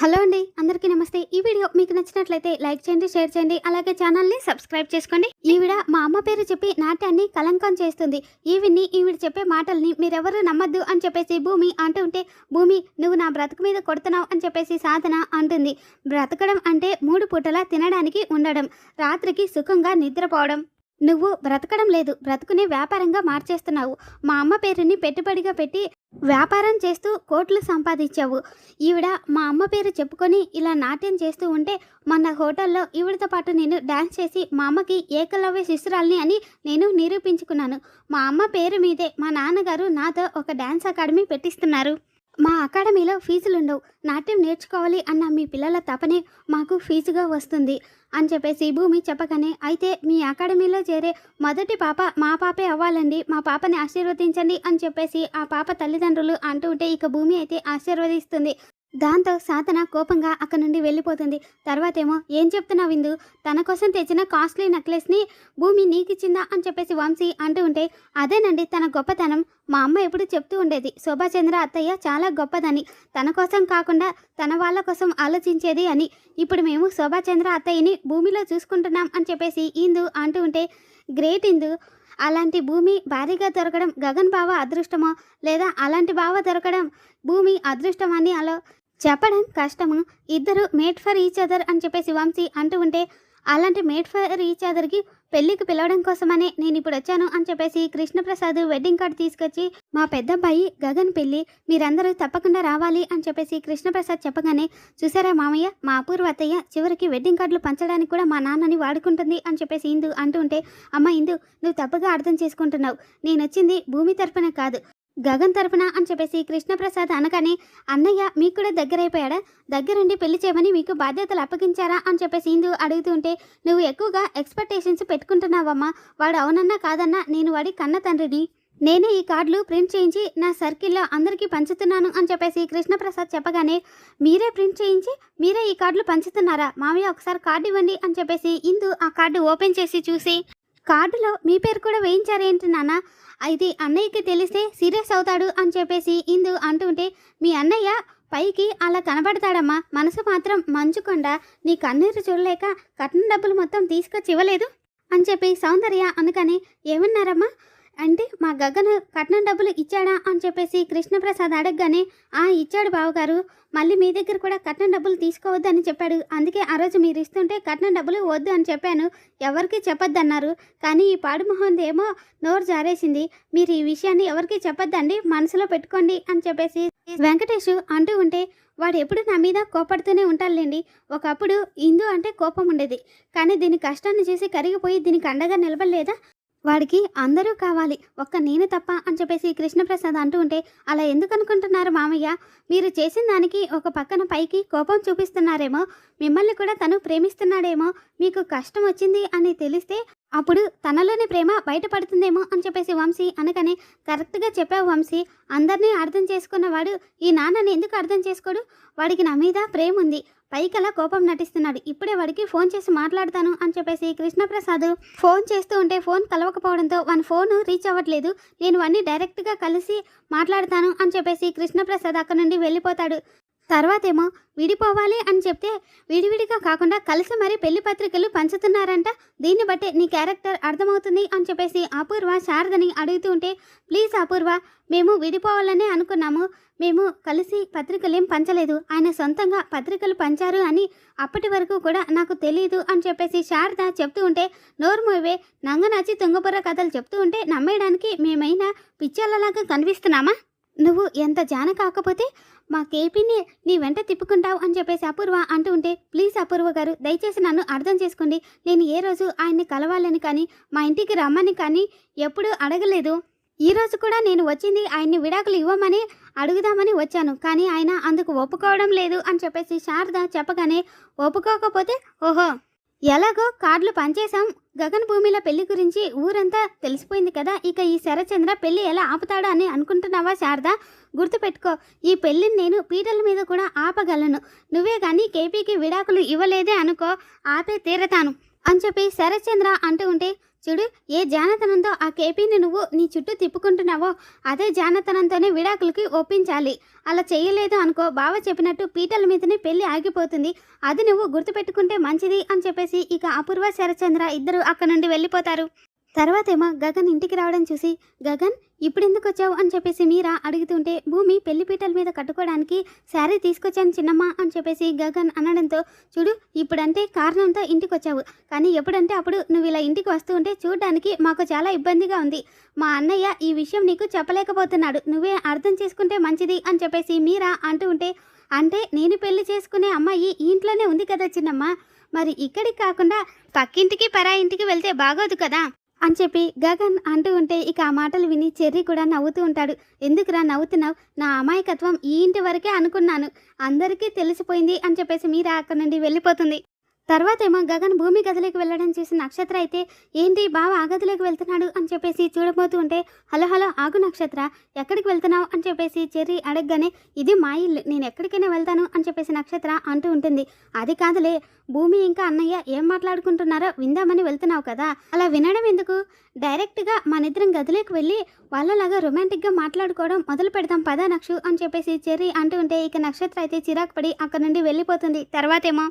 Hello అండి అందరికీ నమస్తే. ఈ వీడియో మీకు నచ్చినట్లయితే లైక్ చేయండి షేర్ చేయండి అలాగే ఛానల్ని సబ్స్క్రైబ్ చేసుకోండి. ఈవిడ మా అమ్మ పేరు చెప్పి నాట్యాన్ని కలంకం చేస్తుంది. ఈవిని ఈవిడ చెప్పే మాటల్ని మీరెవరు నమ్మద్దు అని చెప్పేసి భూమి అంటూ ఉంటే భూమి నువ్వు నా బ్రతుకు మీద కొడుతున్నావు అని చెప్పేసి సాధన అంటుంది. బ్రతకడం అంటే మూడు పూటలా తినడానికి ఉండడం రాత్రికి సుఖంగా నిద్రపోవడం. నువ్వు బ్రతకడం లేదు. బ్రతుకుని వ్యాపారంగా మార్చేస్తున్నావు. మా అమ్మ పేరుని పెట్టుబడిగా పెట్టి వ్యాపారం చేస్తూ కోట్లు సంపాదించావు. ఈవిడ మా అమ్మ పేరు చెప్పుకొని ఇలా నాట్యం చేస్తూ ఉంటే మన హోటల్లో ఈవిడతో పాటు నేను డ్యాన్స్ చేసి మా అమ్మకి ఏకలవ్య శిశురాల్ని అని నేను నిరూపించుకున్నాను. మా అమ్మ పేరు మీదే మా నాన్నగారు నాతో ఒక డ్యాన్స్ అకాడమీ పెట్టిస్తున్నారు. మా అకాడమీలో ఫీజులు ఉండవు నాట్యం నేర్చుకోవాలి అన్న మీ పిల్లల తపనే మాకు ఫీజుగా వస్తుంది అని చెప్పేసి భూమి చెప్పగానే అయితే మీ అకాడమీలో చేరే మొదటి పాప మా పాపే అవ్వాలండి. మా పాపని ఆశీర్వదించండి అని చెప్పేసి ఆ పాప తల్లిదండ్రులు అంటూ ఉంటే ఇక భూమి అయితే ఆశీర్వదిస్తుంది. దాంతో సాధన కోపంగా అక్కడి నుండి వెళ్ళిపోతుంది. తర్వాతేమో ఏం చెప్తున్నావు విందు? తన కోసం తెచ్చిన కాస్ట్లీ నెక్లెస్ని భూమి నీకిచ్చిందా? అని చెప్పేసి వంశీ అంటూ ఉంటే అదేనండి తన గొప్పతనం. మా అమ్మ ఎప్పుడు చెప్తూ ఉండేది శోభాచంద్ర అత్తయ్య చాలా గొప్పదని. తన కోసం కాకుండా తన వాళ్ళ కోసం ఆలోచించేది అని. ఇప్పుడు మేము శోభాచంద్ర అత్తయ్యని భూమిలో చూసుకుంటున్నాం అని చెప్పేసి ఇందు అంటూ ఉంటే గ్రేట్ ఇందు! అలాంటి భూమి భారీగా దొరకడం గగన్ బావ అదృష్టమో? లేదా అలాంటి బావ దొరకడం భూమి అదృష్టమని అలో చెప్పడం కష్టము. ఇద్దరు మేట్ ఫర్ ఈచ్ అదర్ అని చెప్పేసి వంశీ అంటూ ఉంటే అలాంటి మేట్ ఫర్ ఈచ్ అదర్కి పెళ్ళికి పిలవడం కోసమనే నేను ఇప్పుడు వచ్చాను అని చెప్పేసి కృష్ణప్రసాద్ వెడ్డింగ్ కార్డు తీసుకొచ్చి మా పెద్దబ్బాయి గగన్ పెళ్ళి మీరందరూ తప్పకుండా రావాలి అని చెప్పేసి కృష్ణప్రసాద్ చెప్పగానే చూసారా మామయ్య మా అపూర్వ అత్తయ్య చివరికి వెడ్డింగ్ కార్డులు పంచడానికి కూడా మా నాన్నని వాడుకుంటుంది అని చెప్పేసి ఇందు అంటూ ఉంటే అమ్మ ఇందు నువ్వు తప్పుగా అర్థం చేసుకుంటున్నావు. నేను వచ్చింది భూమి తరపున కాదు. గగన్ తరపున అని చెప్పేసి కృష్ణప్రసాద్ అనగానే అన్నయ్య మీకు కూడా దగ్గరైపోయాడా? దగ్గరుండి పెళ్ళి చేయమని మీకు బాధ్యతలు అప్పగించారా? అని చెప్పేసి ఇందు అడుగుతుంటే నువ్వు ఎక్కువగా ఎక్స్పెక్టేషన్స్ పెట్టుకుంటున్నావమ్మా. వాడు అవునన్నా కాదన్నా నేను వాడి కన్న తండ్రిని. నేనే ఈ కార్డులు ప్రింట్ చేయించి నా సర్కిల్లో అందరికీ పంచుతున్నాను అని చెప్పేసి కృష్ణప్రసాద్ చెప్పగానే మీరే ప్రింట్ చేయించి మీరే ఈ కార్డులు పంచుతున్నారా? మామయ్య ఒకసారి కార్డు ఇవ్వండి అని చెప్పేసి ఇందు ఆ కార్డు ఓపెన్ చేసి చూసి కార్డులో మీ పేరు కూడా వేయించారేంటి నాన్న? ఇది అన్నయ్యకి తెలిస్తే సీరియస్ అవుతాడు అని చెప్పేసి ఇందు అంటుంటే మీ అన్నయ్య పైకి అలా కనబడతాడమ్మా. మనసు మాత్రం మంచుకుండా. నీ కన్నీరు చూడలేక కట్నం డబ్బులు మొత్తం తీసుకొచ్చి ఇవ్వలేదు? అని చెప్పి సౌందర్య అందుకని ఏమన్నారమ్మా? అంటే మా గగన్ కట్నం డబ్బులు ఇచ్చాడా అని చెప్పేసి కృష్ణప్రసాద్ అడగగానే ఆ ఇచ్చాడు బావగారు. మళ్ళీ మీ దగ్గర కూడా కట్నం డబ్బులు తీసుకోవద్దు అని చెప్పాడు. అందుకే ఆ రోజు మీరు ఇస్తుంటే కట్నం డబ్బులు వద్దు అని చెప్పాను. ఎవరికి చెప్పొద్దన్నారు. కానీ ఈ పాడుమోహన్ది ఏమో నోరు జారేసింది. మీరు ఈ విషయాన్ని ఎవరికి చెప్పొద్దండి. మనసులో పెట్టుకోండి అని చెప్పేసి వెంకటేష్ అంటూ ఉంటే వాడు ఎప్పుడు నా మీద కోపడుతూనే ఉంటాడులేండి. ఒకప్పుడు ఇందు అంటే కోపం ఉండేది. కానీ దీని కష్టాన్ని చూసి కరిగిపోయి దీనికి అండగా నిలబడలేదా? వాడికి అందరూ కావాలి. ఒక్క నేను తప్ప అని చెప్పేసి కృష్ణప్రసాద్ అంటూ ఉంటే అలా ఎందుకు అనుకుంటున్నారు మామయ్య? మీరు చేసిన దానికి ఒక పక్కన పైకి కోపం చూపిస్తున్నారేమో మిమ్మల్ని కూడా తను ప్రేమిస్తున్నాడేమో మీకు కష్టం వచ్చింది అని తెలిస్తే అప్పుడు తనలోని ప్రేమ బయటపడుతుందేమో అని చెప్పేసి వంశీ అనగానే కరెక్ట్గా చెప్పావు వంశీ. అందరినీ అర్థం చేసుకున్నవాడు ఈ నాన్నని ఎందుకు అర్థం చేసుకోడు? వాడికి నా మీద ప్రేమ ఉంది పైకలా కోపం నటిస్తున్నాడు. ఇప్పుడే వాడికి ఫోన్ చేసి మాట్లాడతాను అని చెప్పేసి కృష్ణప్రసాద్ ఫోన్ చేస్తూ ఉంటే ఫోన్ కలవకపోవడంతో వాని ఫోన్ రీచ్ అవ్వట్లేదు. నేను వాడిని డైరెక్ట్గా కలిసి మాట్లాడతాను అని చెప్పేసి కృష్ణప్రసాద్ అక్కడ నుండి వెళ్ళిపోతాడు. తర్వాతేమో విడిపోవాలి అని చెప్తే విడివిడిగా కాకుండా కలిసి మరీ పెళ్ళి పత్రికలు పంచుతున్నారంట. దీన్ని బట్టే నీ క్యారెక్టర్ అర్థమవుతుంది అని చెప్పేసి అపూర్వ శారదని అడుగుతూ ఉంటే ప్లీజ్ అపూర్వ మేము విడిపోవాలనే అనుకున్నాము. మేము కలిసి పత్రికలేం పంచలేదు. ఆయన సొంతంగా పత్రికలు పంచారు అని అప్పటి వరకు కూడా నాకు తెలియదు అని చెప్పేసి శారద చెప్తూ ఉంటే నోరు మూవే నంగనాచి తుంగపుర కథలు చెప్తూ ఉంటే నమ్మేయడానికి మేమైనా పిచ్చోళ్ళలాగా కనిపిస్తున్నామా? నువ్వు ఎంత జాన కాకపోతే మా కేపీని నీ వెంట తిప్పుకుంటావు అని చెప్పేసి అపూర్వ అంటూ ఉంటే ప్లీజ్ అపూర్వ గారు దయచేసి నన్ను అర్థం చేసుకోండి. నేను ఏ రోజు ఆయన్ని కలవాలని కానీ మా ఇంటికి రమ్మని కానీ ఎప్పుడూ అడగలేదు. ఈ రోజు కూడా నేను వచ్చింది ఆయన్ని విడాకులు ఇవ్వమని అడుగుదామని వచ్చాను. కానీ ఆయన అందుకు ఒప్పుకోవడం లేదు అని చెప్పేసి శారద చెప్పగానే ఒప్పుకోకపోతే ఓహో ఎలాగో కార్డులు పనిచేశాం. గగన్ భూమిల పెళ్ళి గురించి ఊరంతా తెలిసిపోయింది కదా. ఇక ఈ శరచంద్ర పెళ్ళి ఎలా ఆపుతాడో అని అనుకుంటున్నావా శారద? గుర్తుపెట్టుకో ఈ పెళ్ళిని నేను పీటల మీద కూడా ఆపగలను. నువ్వే కానీ కేపీకి విడాకులు ఇవ్వలేదే అనుకో ఆపే తీరతాను అని చెప్పి శరచంద్ర అంటూ ఉంటే చూడు ఏ జానతనంతో ఆ కేపీని నువ్వు నీ చుట్టూ తిప్పుకుంటున్నావో అదే జానతనంతోనే విడాకులకి ఒప్పించాలి. అలా చేయలేదు అనుకో బావ చెప్పినట్టు పీటల మీదనే పెళ్ళి ఆగిపోతుంది. అది నువ్వు గుర్తుపెట్టుకుంటే మంచిది అని చెప్పేసి ఇక అపూర్వ శరచంద్ర ఇద్దరు అక్కడ నుండి వెళ్ళిపోతారు. తర్వాతేమో గగన్ ఇంటికి రావడం చూసి గగన్ ఇప్పుడు ఎందుకు వచ్చావు అని చెప్పేసి మీరా అడుగుతుంటే భూమి పెళ్ళిపీటల మీద కట్టుకోవడానికి శారీ తీసుకొచ్చాను చిన్నమ్మ అని చెప్పేసి గగన్ అనడంతో చూడు ఇప్పుడంటే కారణంతో ఇంటికి వచ్చావు కానీ ఎప్పుడంటే అప్పుడు నువ్వు ఇలా ఇంటికి వస్తూ ఉంటే చూడడానికి మాకు చాలా ఇబ్బందిగా ఉంది. మా అన్నయ్య ఈ విషయం నీకు చెప్పలేకపోతున్నాడు. నువ్వే అర్థం చేసుకుంటే మంచిది అని చెప్పేసి మీరా అంటూ ఉంటే అంటే నేను పెళ్ళి చేసుకునే అమ్మాయి ఈ ఇంట్లోనే ఉంది కదా చిన్నమ్మ. మరి ఇక్కడికి కాకుండా పక్కింటికి పరా ఇంటికి వెళ్తే బాగోదు కదా. అని చెప్పి గగన్ అంటూ ఉంటే ఇక ఆ మాటలు విని చెర్రీ కూడా నవ్వుతూ ఉంటాడు. ఎందుకురా నవ్వుతున్నావు? నా అమాయకత్వం ఈ ఇంటి వరకే అనుకున్నాను. అందరికీ తెలిసిపోయింది అని చెప్పేసి మీరా అక్కడి నుండి వెళ్ళిపోతుంది. తర్వాత ఏమో గగన్ భూమి గదిలోకి వెళ్ళడం చూసి నక్షత్ర అయితే ఏంటి బావ ఆ గదిలోకి వెళ్తున్నాడు? అని చెప్పేసి చూడబోతూ ఉంటే హలో హలో ఆగు నక్షత్ర ఎక్కడికి వెళ్తున్నావు? అని చెప్పేసి చెర్రీ అడగగానే ఇది మా ఇల్లు నేను ఎక్కడికైనా వెళ్తాను అని చెప్పేసి నక్షత్ర అంటూ ఉంటుంది. అది కాదులే భూమి ఇంకా అన్నయ్య ఏం మాట్లాడుకుంటున్నారో విందామని వెళ్తున్నావు కదా అలా వినడం ఎందుకు? డైరెక్ట్గా మనిద్దరం గదిలోకి వెళ్ళి వాళ్ళలాగా రొమాంటిక్గా మాట్లాడుకోవడం మొదలు పెడతాం పదా నక్షు అని చెప్పేసి చెర్రీ అంటూ ఉంటే ఇక నక్షత్ర అయితే చిరాకు పడి అక్కడ నుండి వెళ్ళిపోతుంది. తర్వాతేమో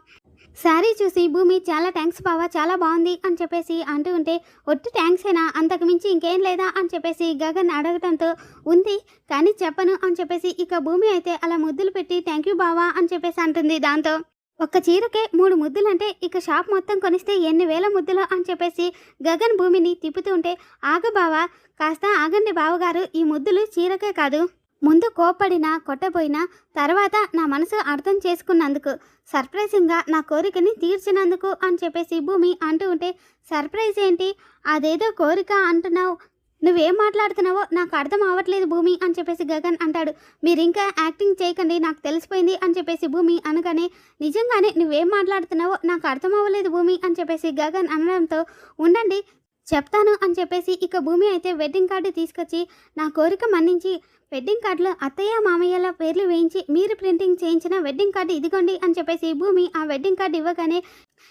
శారీ చూసి భూమి చాలా థ్యాంక్స్ బావా చాలా బాగుంది అని చెప్పేసి అంటూ ఉంటే ఒట్టి థ్యాంక్స్ అయినా అంతకు మించి ఇంకేం లేదా? అని చెప్పేసి గగన్ అడగటంతో ఉంది కానీ చెప్పను అని చెప్పేసి ఇక భూమి అయితే అలా ముద్దులు పెట్టి థ్యాంక్ యూ బావా అని చెప్పేసి అంటుంది దాంతో. ఒక్క చీరకే మూడు ముద్దులు అంటే ఇక షాప్ మొత్తం కొనిస్తే ఎన్ని వేల ముద్దులు అని చెప్పేసి గగన్ భూమిని తిప్పుతూ ఉంటే ఆగు బావా కాస్త ఆగండి బావగారు ఈ ముద్దులు చీరకే కాదు. ముందు కోపడినా కొట్టబోయినా తర్వాత నా మనసు అర్థం చేసుకున్నందుకు సర్ప్రైజింగ్గా నా కోరికని తీర్చినందుకు అని చెప్పేసి భూమి అంటూ ఉంటే సర్ప్రైజ్ ఏంటి? అదేదో కోరిక అంటున్నావు. నువ్వేం మాట్లాడుతున్నావో నాకు అర్థం అవ్వట్లేదు భూమి అని చెప్పేసి గగన్ అంటాడు. మీరు ఇంకా యాక్టింగ్ చేయకండి నాకు తెలిసిపోయింది అని చెప్పేసి భూమి అనగానే నిజంగానే నువ్వేం మాట్లాడుతున్నావో నాకు అర్థం అవ్వలేదు భూమి అని చెప్పేసి గగన్ అనడంతో ఉండండి చెప్తాను అని చెప్పేసి ఇక భూమి అయితే వెడ్డింగ్ కార్డు తీసుకొచ్చి నా కోరిక మన్నించి వెడ్డింగ్ కార్డులో అత్తయ్య మామయ్యల పేర్లు వేయించి మీరు ప్రింటింగ్ చేయించిన వెడ్డింగ్ కార్డు ఇదిగోండి అని చెప్పేసి భూమి ఆ వెడ్డింగ్ కార్డు ఇవ్వగానే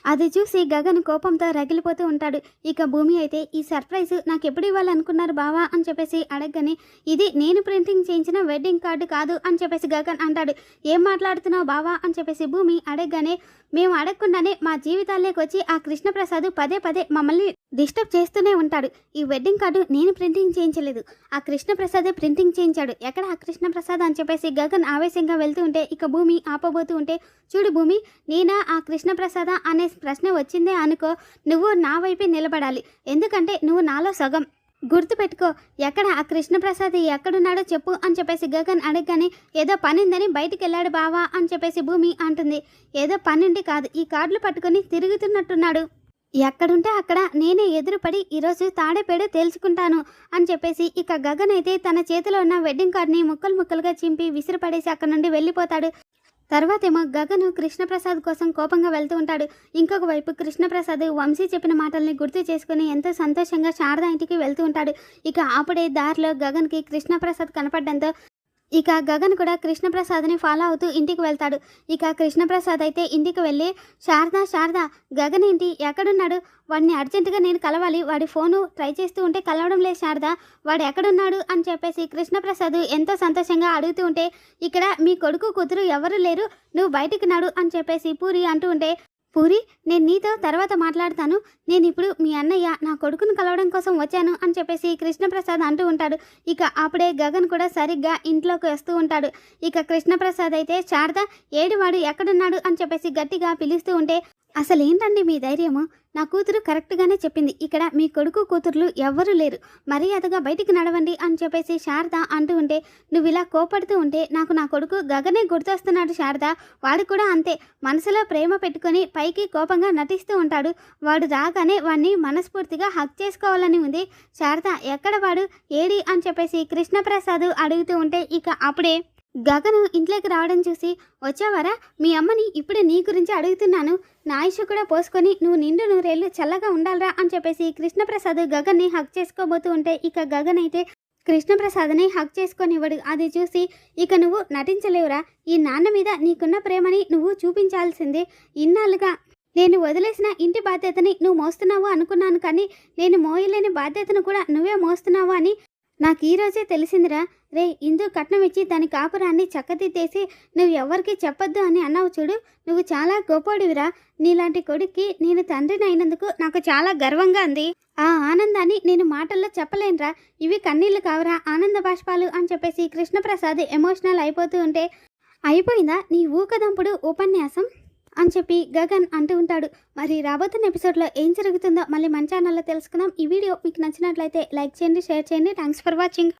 అది చూసి గగన్ కోపంతో రగిలిపోతూ ఉంటాడు. ఇక భూమి అయితే ఈ సర్ప్రైజ్ నాకు ఎప్పుడు ఇవ్వాలనుకున్నారు బావా అని చెప్పేసి అడగగానే ఇది నేను ప్రింటింగ్ చేయించిన వెడ్డింగ్ కార్డు కాదు అని చెప్పేసి గగన్ అంటాడు. ఏం మాట్లాడుతున్నావు బావా అని చెప్పేసి భూమి అడగగానే మేము అడగకుండానే మా జీవితాల్లోకి వచ్చి ఆ కృష్ణప్రసాద్ పదే పదే మమ్మల్ని డిస్టర్బ్ చేస్తూనే ఉంటాడు. ఈ వెడ్డింగ్ కార్డు నేను ప్రింటింగ్ చేయించలేదు. ఆ కృష్ణప్రసాదే ప్రింటింగ్ చేయించాడు. ఎక్కడ ఆ కృష్ణప్రసాద్ అని చెప్పేసి గగన్ ఆవేశంగా వెళ్తూ ఉంటే ఇక భూమి ఆపబోతూ ఉంటే చూడు భూమి నేనా ఆ కృష్ణప్రసాద అనే ప్రశ్న వచ్చిందే అనుకో నువ్వు నా వైపే నిలబడాలి. ఎందుకంటే నువ్వు నాలో సగం. గుర్తుపెట్టుకో ఎక్కడ ఆ కృష్ణప్రసాద్ ఎక్కడున్నాడో చెప్పు అని చెప్పేసి గగన్ అడగగానే ఏదో పనిందని బయటికి వెళ్ళాడు బావా అని చెప్పేసి భూమి అంటుంది. ఏదో పనుండి కాదు ఈ కార్డులు పట్టుకొని తిరుగుతున్నట్టున్నాడు. ఎక్కడుంటే అక్కడ నేనే ఎదురుపడి ఈరోజు తాడేపేడు తేల్చుకుంటాను అని చెప్పేసి ఇక గగన్ అయితే తన చేతిలో ఉన్న వెడ్డింగ్ కార్డ్ని ముక్కలు ముక్కలుగా చింపి విసిరిపడేసి అక్కడ నుండి వెళ్ళిపోతాడు. తర్వాతేమో గగను కృష్ణప్రసాద్ కోసం కోపంగా వెళ్తూ ఉంటాడు. ఇంకొక వైపు కృష్ణప్రసాద్ వంశీ చెప్పిన మాటల్ని గుర్తు చేసుకుని ఎంతో సంతోషంగా శారదా ఇంటికి వెళ్తూ ఉంటాడు. ఇక అప్పుడే దారిలో గగన్కి కృష్ణప్రసాద్ కనపడడంతో ఇక గగన్ కూడా కృష్ణప్రసాద్ని ఫాలో అవుతూ ఇంటికి వెళ్తాడు. ఇక కృష్ణప్రసాద్ అయితే ఇంటికి వెళ్ళి శారదా శారదా గగన్ ఏంటి? ఎక్కడున్నాడు? వాడిని అర్జెంటుగా నేను కలవాలి. వాడి ఫోను ట్రై చేస్తూ ఉంటే కలవడం లేదు శారదా. వాడు ఎక్కడున్నాడు? అని చెప్పేసి కృష్ణప్రసాద్ ఎంతో సంతోషంగా అడుగుతూ ఉంటే ఇక్కడ మీ కొడుకు కూతురు ఎవరు లేరు. నువ్వు బయటికి నాడు అని చెప్పేసి పూరి అంటూ ఉంటే పూరి నేను నీతో తర్వాత మాట్లాడతాను. నేను ఇప్పుడు మీ అన్నయ్య నా కొడుకును కలవడం కోసం వచ్చాను అని చెప్పేసి కృష్ణప్రసాద్ అంటూ ఉంటాడు. ఇక అప్పుడే గగన్ కూడా సరిగ్గా ఇంట్లోకి వస్తూ ఉంటాడు. ఇక కృష్ణప్రసాద్ అయితే శారద ఏడువాడు ఎక్కడున్నాడు? అని చెప్పేసి గట్టిగా పిలుస్తూ ఉంటే అసలు ఏంటండి మీ ధైర్యము? నా కూతురు కరెక్ట్గానే చెప్పింది. ఇక్కడ మీ కొడుకు కూతుర్లు ఎవ్వరూ లేరు. మర్యాదగా బయటికి నడవండి అని చెప్పేసి శారద అంటూ ఉంటే నువ్వు ఇలా కోపడుతూ ఉంటే నాకు నా కొడుకు గగనే గుర్తొస్తున్నాడు శారద. వాడు కూడా అంతే. మనసులో ప్రేమ పెట్టుకొని పైకి కోపంగా నటిస్తూ ఉంటాడు. వాడు రాగానే వాడిని మనస్ఫూర్తిగా హక్ చేసుకోవాలని ఉంది. శారద ఎక్కడ వాడు? ఏడి? అని చెప్పేసి కృష్ణప్రసాద్ అడుగుతూ ఉంటే ఇక అప్పుడే గగను ఇంట్లోకి రావడం చూసి వచ్చావారా? మీ అమ్మని ఇప్పుడే నీ గురించి అడుగుతున్నాను. నా ఆయుష్ కూడా పోసుకొని నువ్వు నిండు నూరేళ్ళు చల్లగా ఉండాలరా అని చెప్పేసి కృష్ణప్రసాద్ గగన్ని హక్ చేసుకోబోతూ ఉంటే ఇక గగన్ అయితే కృష్ణప్రసాద్ని హక్ చేసుకొనివ్వడు. అది చూసి ఇక నువ్వు నటించలేవురా. ఈ నాన్న మీద నీకున్న ప్రేమని నువ్వు చూపించాల్సిందే. ఇన్నాళ్ళుగా నేను వదిలేసిన ఇంటి బాధ్యతని నువ్వు మోస్తున్నావు అనుకున్నాను కానీ నేను మోయలేని బాధ్యతను కూడా నువ్వే మోస్తున్నావు అని నాకు ఈరోజే తెలిసిందిరా. రే ఇందు కట్నం ఇచ్చి దాని కాపురాన్ని చక్కదిద్దేసి నువ్వు ఎవరికి చెప్పొద్దు అని అన్నావు చూడు. నువ్వు చాలా గొప్పోడివిరా. నీలాంటి కొడుక్కి నేను తండ్రిని అయినందుకు నాకు చాలా గర్వంగా ఉంది. ఆ ఆనందాన్ని నేను మాటల్లో చెప్పలేనురా. ఇవి కన్నీళ్ళు కావరా ఆనంద బాష్పాలు అని చెప్పేసి కృష్ణప్రసాద్ ఎమోషనల్ అయిపోతూ ఉంటే అయిపోయిందా నీ ఊకదంపుడు ఉపన్యాసం? అని చెప్పి గగన్ అంటూ ఉంటాడు. మరి రాబోతున్న ఎపిసోడ్లో ఏం జరుగుతుందో మళ్ళీ మన ఛానల్లో తెలుసుకుందాం. ఈ వీడియో మీకు నచ్చినట్లయితే లైక్ చేయండి షేర్ చేయండి. Thanks for watching